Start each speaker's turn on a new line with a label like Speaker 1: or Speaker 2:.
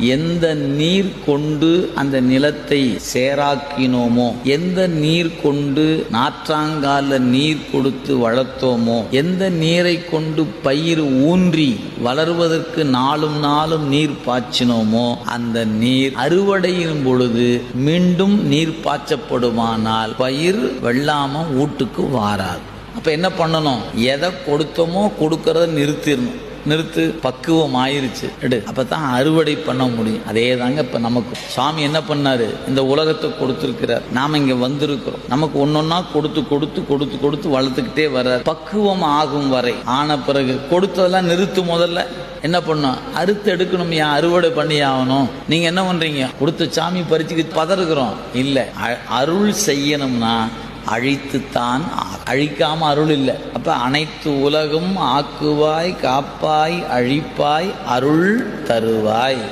Speaker 1: எந்த நீர் கொண்டு அந்த நிலத்தை சேராக்கினோமோ எந்த நீர் கொண்டு நாற்றாங்கால நீர் கொடுத்து வளர்த்தோமோ எந்த நீரை கொண்டு பயிர் ஊன்றி வளர்வதற்கு நாளும் நாளும் நீர் பாய்ச்சினோமோ அந்த நீர் அறுவடையின் பொழுது மீண்டும் நீர் பாய்ச்சப்படுமானால் பயிர் வெள்ளாம வீட்டுக்கு வாராது. அப்ப என்ன பண்ணணும்? எதை கொடுத்தோமோ கொடுக்கறத நிறுத்திடணும். நிறுத்து பக்குவம் ஆயிருச்சு எடு அப்பதான் அறுவடை பண்ண முடியும். அதே தாங்க இப்ப நமக்கு. சாமி என்ன பண்ணாரு? இந்த உலகத்தை கொடுத்திருக்கிறார். நாம இங்க வந்திருக்கிறோம். நமக்கு ஒன்னொன்னா கொடுத்து கொடுத்து கொடுத்து கொடுத்து வளர்த்துக்கிட்டே வர பக்குவம் ஆகும் வரை. ஆன பிறகு கொடுத்ததெல்லாம் நிறுத்து முதல்ல. என்ன பண்ணும்? அறுத்து எடுக்கணும் ஏன் அறுவடை பண்ணி ஆகணும். நீங்க என்ன பண்றீங்க? கொடுத்த சாமி பறிச்சுக்கு பதறுக்கிறோம் இல்ல அ- அருள் செய்யணும்னா அழித்துத்தான் அழிக்காம அருள் இல்லை அப்ப அனைத்து உலகும் ஆக்குவாய் காப்பாய் அழிப்பாய் அருள் தருவாய்.